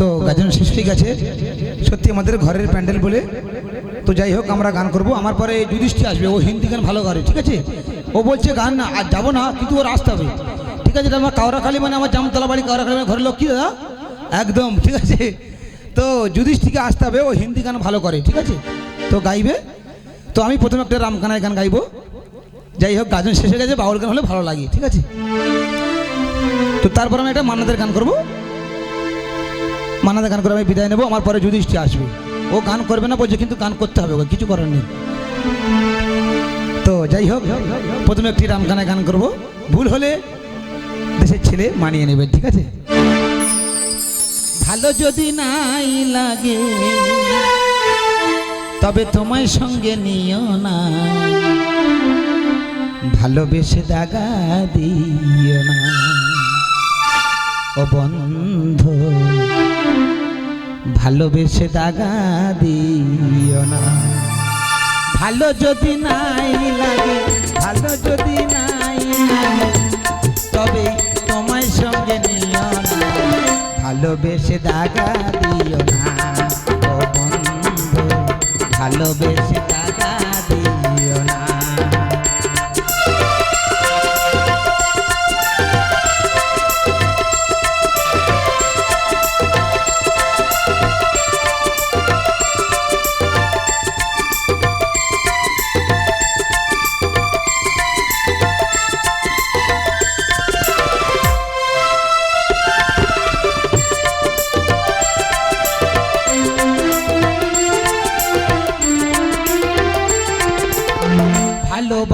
তো গাজন হয়ে গেছে। সত্যি আমাদের ঘরের প্যান্ডেল বলে। তো যাই হোক, আমরা গান করব। আমার পরে যুধিষ্ঠি আসবে। ও হিন্দি গান ভালো করে ঠিক আছে? ও বলছে, গান না, আর যাব না, কিন্তু ওর আসতে হবে। ঠিক আছে আমার কাউরাখালী মানে আমার জামতলা বাড়ি কাউরাখালী মানে ঘরের লোক কি, দাদা? একদম, ঠিক আছে? তো যুধিষ্ঠিকে আসতে হবে। ও হিন্দি গান ভালো করে, ঠিক আছে? তো গাইবে। তো আমি প্রথমে একটা রামকানায় গান গাইবো। যাই হোক, গাজন শেষ হয়ে গেছে, বাউল গান হলে ভালো লাগে, ঠিক আছে? তো তারপর আমি একটা মান্নাদের গান করব। মান্নাদের গান করে আমি বিদায় নেব, আমার পরে যুধিষ্ঠি আসবে। ও গান করবে না, বলছে কিন্তু গান করতে হবে কিছু করার নেই। তো যাই হোক, প্রথমে একটি রামখানায় গান করব। ভুল হলে দেশের ছেলে মানিয়ে নেবে, ঠিক আছে? ভালো যদি নাই লাগে, তবে তোমায় সঙ্গে নিও না। ভালোবেসে দাগা দিও না। ও বন্ধু ভালোবেসে দাগা দিও না। ভালো যদি নাই লাগে, ভালো যদি নাই লাগে, তবে তোমার সঙ্গে নিও না। ভালোবেসে দাগা দিও না। ও বন্ধু, ভালোবেসে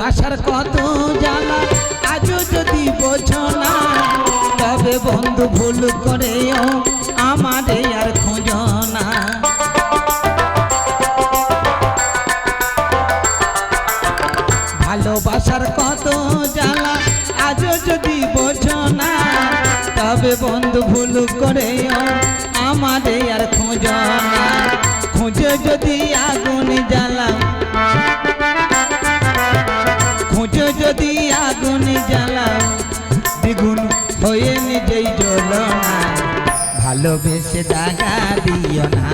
ভালোবাসার কত জ্বালা, আজও যদি বোঝো না, তবে বন্ধু ভুল করেও আমারে আর খোঁজো না। ভালোবাসার কত জ্বালা, আজও যদি বোঝো না, তবে বন্ধু ভুল করেও আমারে আর খোঁজো না। খুঁজে যদি আগুন জ্বালা যদি আগুন জ্বালাও দ্বিগুণ হয়ে নিজেই জ্বলো ভালোবেসে দাগা দিও না।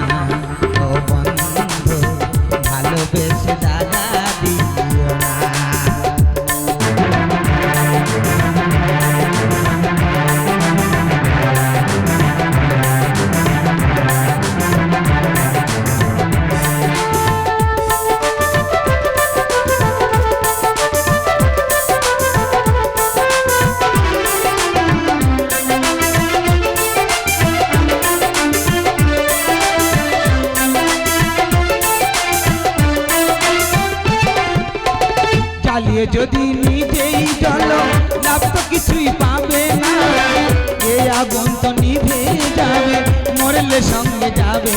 চালিয়ে যদি নিজেই চলো, লাভ তো কিছুই পাবে না। এ আগুন তো নিভে যাবে, মরলে সঙ্গে যাবে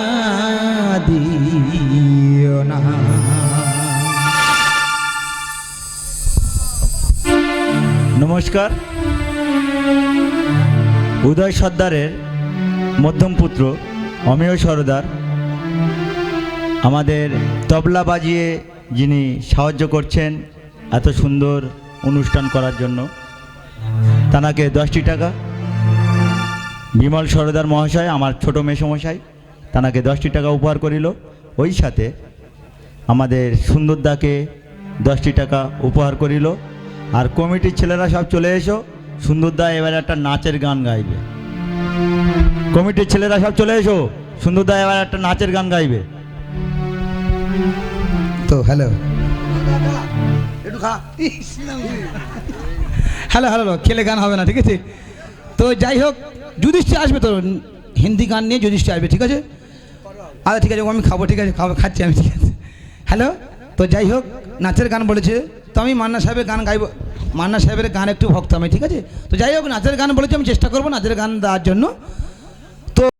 নমস্কার। উদয় সর্দারের মধ্যম পুত্র অমেয় সরদার, আমাদের তবলা বাজিয়ে যিনি সাহায্য করছেন এত সুন্দর অনুষ্ঠান করার জন্য, তানাকে দশটি টাকা। বিমল সরদার মহাশয়, আমার ছোট মেসমশাই তানাকে দশটি টাকা উপহার করিল। ওই সাথে আমাদের সুন্দরদাকে দশটি টাকা উপহার করিল। আর কমিটির ছেলেরা সব চলে এসো। সুন্দরদা এবার একটা নাচের গান গাইবে। কমিটির ছেলেরা সব চলে এসো। সুন্দরদা এবার একটা নাচের গান গাইবে। তো হ্যালো হ্যালো হ্যালো খেলে গান হবে না ঠিক আছে? তো যাই হোক যুধিষ্ঠির আসবে তো? হিন্দি গান নিয়ে যুধিষ্ঠির আসবে ঠিক আছে? আচ্ছা ঠিক আছে, আমি খাব, ঠিক আছে, খাব, খাচ্ছি আমি, ঠিক আছে। হ্যালো? তো যাই হোক, নাচের গান বলেছে। তো আমি মান্না সাহেবের গান গাইব, মান্না সাহেবের গান একটু ভক্ত আমি, ঠিক আছে? তো যাই হোক, নাচের গান বলেছে, আমি চেষ্টা করব নাচের গান দেওয়ার জন্য।